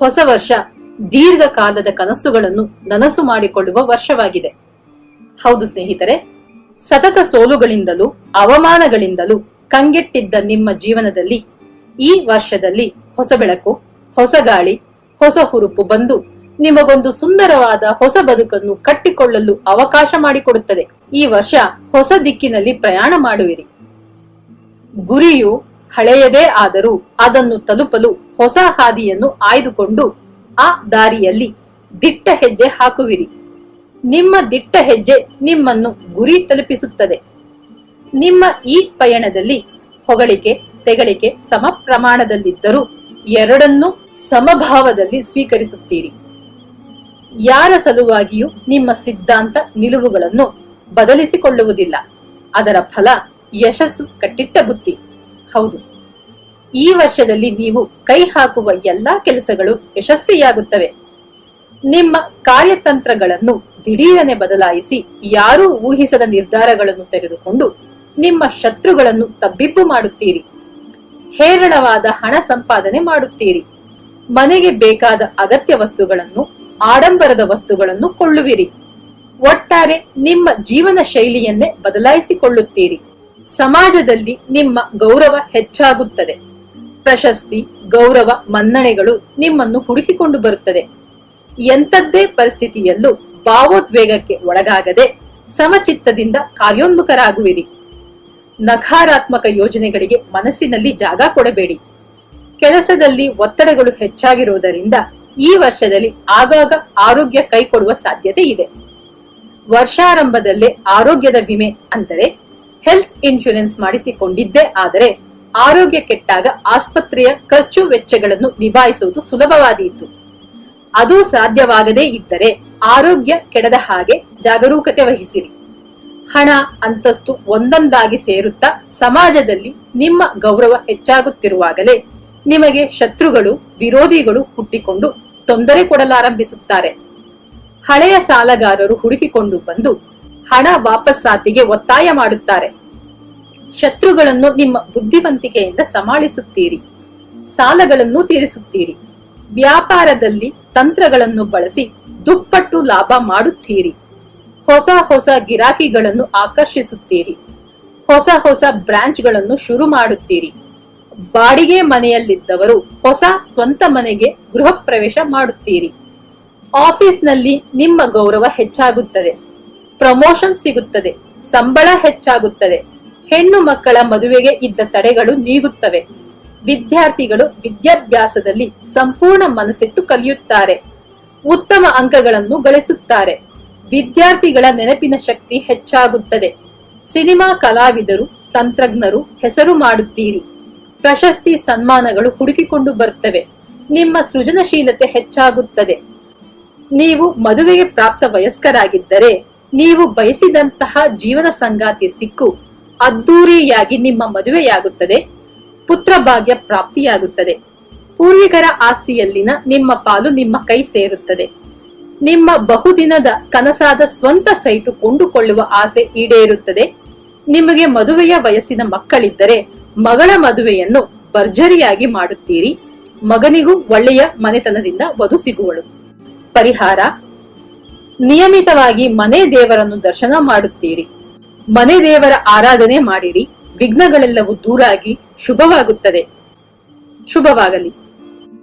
ಹೊಸ ವರ್ಷ ದೀರ್ಘಕಾಲದ ಕನಸುಗಳನ್ನು ನನಸು ಮಾಡಿಕೊಳ್ಳುವ ವರ್ಷವಾಗಿದೆ. ಹೌದು ಸ್ನೇಹಿತರೆ, ಸತತ ಸೋಲುಗಳಿಂದಲೂ ಅವಮಾನಗಳಿಂದಲೂ ಕಂಗೆಟ್ಟಿದ್ದ ನಿಮ್ಮ ಜೀವನದಲ್ಲಿ ಈ ವರ್ಷದಲ್ಲಿ ಹೊಸ ಬೆಳಕು, ಹೊಸ ಗಾಳಿ, ಹೊಸ ಹುರುಪು ಬಂದು ನಿಮಗೊಂದು ಸುಂದರವಾದ ಹೊಸ ಬದುಕನ್ನು ಕಟ್ಟಿಕೊಳ್ಳಲು ಅವಕಾಶ ಮಾಡಿಕೊಡುತ್ತದೆ. ಈ ವರ್ಷ ಹೊಸ ದಿಕ್ಕಿನಲ್ಲಿ ಪ್ರಯಾಣ ಮಾಡುವಿರಿ. ಗುರಿಯು ಹಳೆಯದೇ ಆದರೂ ಅದನ್ನು ತಲುಪಲು ಹೊಸ ಹಾದಿಯನ್ನು ಆಯ್ದುಕೊಂಡು ಆ ದಾರಿಯಲ್ಲಿ ದಿಟ್ಟ ಹೆಜ್ಜೆ ಹಾಕುವಿರಿ. ನಿಮ್ಮ ದಿಟ್ಟ ಹೆಜ್ಜೆ ನಿಮ್ಮನ್ನು ಗುರಿ ತಲುಪಿಸುತ್ತದೆ. ನಿಮ್ಮ ಈ ಪಯಣದಲ್ಲಿ ಹೊಗಳಿಕೆ, ತೆಗಳಿಕೆ ಸಮ ಪ್ರಮಾಣದಲ್ಲಿದ್ದರೂ ಎರಡನ್ನೂ ಸಮಭಾವದಲ್ಲಿ ಸ್ವೀಕರಿಸುತ್ತೀರಿ. ಯಾರ ಸಲುವಾಗಿಯೂ ನಿಮ್ಮ ಸಿದ್ಧಾಂತ ನಿಲುವುಗಳನ್ನು ಬದಲಿಸಿಕೊಳ್ಳುವುದಿಲ್ಲ. ಅದರ ಫಲ ಯಶಸ್ಸು ಕಟ್ಟಿಟ್ಟ ಬುತ್ತಿ ಹೌದು. ಈ ವರ್ಷದಲ್ಲಿ ನೀವು ಕೈ ಹಾಕುವ ಎಲ್ಲಾ ಕೆಲಸಗಳು ಯಶಸ್ವಿಯಾಗುತ್ತವೆ. ನಿಮ್ಮ ಕಾರ್ಯತಂತ್ರಗಳನ್ನು ದಿಢೀರನೆ ಬದಲಾಯಿಸಿ ಯಾರೂ ಊಹಿಸದ ನಿರ್ಧಾರಗಳನ್ನು ತೆಗೆದುಕೊಂಡು ನಿಮ್ಮ ಶತ್ರುಗಳನ್ನು ತಬ್ಬಿಬ್ಬು ಮಾಡುತ್ತೀರಿ. ಹೇರಳವಾದ ಹಣ ಸಂಪಾದನೆ ಮಾಡುತ್ತೀರಿ. ಮನೆಗೆ ಬೇಕಾದ ಅಗತ್ಯ ವಸ್ತುಗಳನ್ನು, ಆಡಂಬರದ ವಸ್ತುಗಳನ್ನು ಕೊಳ್ಳುವಿರಿ. ಒಟ್ಟಾರೆ ನಿಮ್ಮ ಜೀವನ ಶೈಲಿಯನ್ನೇ ಬದಲಾಯಿಸಿಕೊಳ್ಳುತ್ತೀರಿ. ಸಮಾಜದಲ್ಲಿ ನಿಮ್ಮ ಗೌರವ ಹೆಚ್ಚಾಗುತ್ತದೆ. ಪ್ರಶಸ್ತಿ, ಗೌರವ, ಮನ್ನಣೆಗಳು ನಿಮ್ಮನ್ನು ಹುಡುಕಿಕೊಂಡು ಬರುತ್ತದೆ. ಎಂಥದ್ದೇ ಪರಿಸ್ಥಿತಿಯಲ್ಲೂ ಭಾವೋದ್ವೇಗಕ್ಕೆ ಒಳಗಾಗದೆ ಸಮಚಿತ್ತದಿಂದ ಕಾರ್ಯೋನ್ಮುಖರಾಗುವಿರಿ. ನಕಾರಾತ್ಮಕ ಯೋಜನೆಗಳಿಗೆ ಮನಸ್ಸಿನಲ್ಲಿ ಜಾಗ ಕೊಡಬೇಡಿ. ಕೆಲಸದಲ್ಲಿ ಒತ್ತಡಗಳು ಹೆಚ್ಚಾಗಿರುವುದರಿಂದ ಈ ವರ್ಷದಲ್ಲಿ ಆಗಾಗ ಆರೋಗ್ಯ ಕೈಕೊಡುವ ಸಾಧ್ಯತೆ ಇದೆ. ವರ್ಷಾರಂಭದಲ್ಲೇ ಆರೋಗ್ಯದ ವಿಮೆ ಅಂದರೆ ಹೆಲ್ತ್ ಇನ್ಶೂರೆನ್ಸ್ ಮಾಡಿಸಿಕೊಂಡಿದ್ದೇ, ಆದರೆ ಆರೋಗ್ಯ ಕೆಟ್ಟಾಗ ಆಸ್ಪತ್ರೆಯ ಖರ್ಚು ವೆಚ್ಚಗಳನ್ನು ನಿಭಾಯಿಸುವುದು ಸುಲಭವಾದೀತು ಅದು ಸಾಧ್ಯವಾಗದೇ ಇದ್ದರೆ ಆರೋಗ್ಯ ಕೆಡದ ಹಾಗೆ ಜಾಗರೂಕತೆ ವಹಿಸಿರಿ. ಹಣ, ಅಂತಸ್ತು ಒಂದೊಂದಾಗಿ ಸೇರುತ್ತಾ ಸಮಾಜದಲ್ಲಿ ನಿಮ್ಮ ಗೌರವ ಹೆಚ್ಚಾಗುತ್ತಿರುವಾಗಲೇ ನಿಮಗೆ ಶತ್ರುಗಳು, ವಿರೋಧಿಗಳು ಹುಟ್ಟಿಕೊಂಡು ತೊಂದರೆ ಕೊಡಲಾರಂಭಿಸುತ್ತಾರೆ. ಹಳೆಯ ಸಾಲಗಾರರು ಹುಡುಕಿಕೊಂಡು ಬಂದು ಹಣ ವಾಪಸ್ಸಾತಿಗೆ ಒತ್ತಾಯ ಮಾಡುತ್ತಾರೆ. ಶತ್ರುಗಳನ್ನು ನಿಮ್ಮ ಬುದ್ಧಿವಂತಿಕೆಯಿಂದ ಸಮಾಳಿಸುತ್ತೀರಿ. ಸಾಲಗಳನ್ನು ತೀರಿಸುತ್ತೀರಿ. ವ್ಯಾಪಾರದಲ್ಲಿ ತಂತ್ರಗಳನ್ನು ಬಳಸಿ ದುಪ್ಪಟ್ಟು ಲಾಭ ಮಾಡುತ್ತೀರಿ. ಹೊಸ ಹೊಸ ಗಿರಾಕಿಗಳನ್ನು ಆಕರ್ಷಿಸುತ್ತೀರಿ. ಹೊಸ ಹೊಸ ಬ್ರಾಂಚ್ಗಳನ್ನು ಶುರು ಮಾಡುತ್ತೀರಿ. ಬಾಡಿಗೆ ಮನೆಯಲ್ಲಿದ್ದವರು ಹೊಸ ಸ್ವಂತ ಮನೆಗೆ ಗೃಹ ಪ್ರವೇಶ ಮಾಡುತ್ತೀರಿ. ಆಫೀಸ್ನಲ್ಲಿ ನಿಮ್ಮ ಗೌರವ ಹೆಚ್ಚಾಗುತ್ತದೆ. ಪ್ರಮೋಷನ್ ಸಿಗುತ್ತದೆ, ಸಂಬಳ ಹೆಚ್ಚಾಗುತ್ತದೆ, ಹೆಣ್ಣು ಮಕ್ಕಳ ಮದುವೆಗೆ ಇದ್ದ ತಡೆಗಳು ನೀಗುತ್ತವೆ. ವಿದ್ಯಾರ್ಥಿಗಳು ವಿದ್ಯಾಭ್ಯಾಸದಲ್ಲಿ ಸಂಪೂರ್ಣ ಮನಸ್ಸಿಟ್ಟು ಕಲಿಯುತ್ತಾರೆ, ಉತ್ತಮ ಅಂಕಗಳನ್ನು ಗಳಿಸುತ್ತಾರೆ. ವಿದ್ಯಾರ್ಥಿಗಳ ನೆನಪಿನ ಶಕ್ತಿ ಹೆಚ್ಚಾಗುತ್ತದೆ. ಸಿನಿಮಾ ಕಲಾವಿದರು, ತಂತ್ರಜ್ಞರು ಹೆಸರು ಮಾಡುತ್ತೀರಿ. ಪ್ರಶಸ್ತಿ ಸನ್ಮಾನಗಳು ಹುಡುಕಿಕೊಂಡು ಬರುತ್ತವೆ ನಿಮ್ಮ ಸೃಜನಶೀಲತೆ ಹೆಚ್ಚಾಗುತ್ತದೆ. ನೀವು ಮದುವೆಗೆ ಪ್ರಾಪ್ತ ವಯಸ್ಕರಾಗಿದ್ದರೆ ನೀವು ಬಯಸಿದಂತಹ ಜೀವನ ಸಂಗಾತಿ ಸಿಕ್ಕು, ಅದ್ದೂರಿಯಾಗಿ ನಿಮ್ಮ ಮದುವೆಯಾಗುತ್ತದೆ, ಪುತ್ರ ಭಾಗ್ಯ ಪ್ರಾಪ್ತಿಯಾಗುತ್ತದೆ. ಪೂರ್ವಿಕರ ಆಸ್ತಿಯಲ್ಲಿನ ನಿಮ್ಮ ಪಾಲು ನಿಮ್ಮ ಕೈ ಸೇರುತ್ತದೆ. ನಿಮ್ಮ ಬಹುದಿನದ ಕನಸಾದ ಸ್ವಂತ ಸೈಟು ಕೊಂಡುಕೊಳ್ಳುವ ಆಸೆ ಈಡೇರುತ್ತದೆ. ನಿಮಗೆ ಮದುವೆಯ ವಯಸ್ಸಿನ ಮಕ್ಕಳಿದ್ದರೆ ಮಗಳ ಮದುವೆಯನ್ನು ಭರ್ಜರಿಯಾಗಿ ಮಾಡುತ್ತೀರಿ. ಮಗನಿಗೂ ಒಳ್ಳೆಯ ಮನೆತನದಿಂದ ವಧು ಸಿಗುವಳು. ಪರಿಹಾರ ನಿಯಮಿತವಾಗಿ ಮನೆ ದೇವರನ್ನು ದರ್ಶನ ಮಾಡುತ್ತೀರಿ. ಮನೆ ದೇವರ ಆರಾಧನೆ ಮಾಡಿರಿ. ವಿಘ್ನಗಳೆಲ್ಲವೂ ದೂರಾಗಿ ಶುಭವಾಗುತ್ತದೆ. ಶುಭವಾಗಲಿ.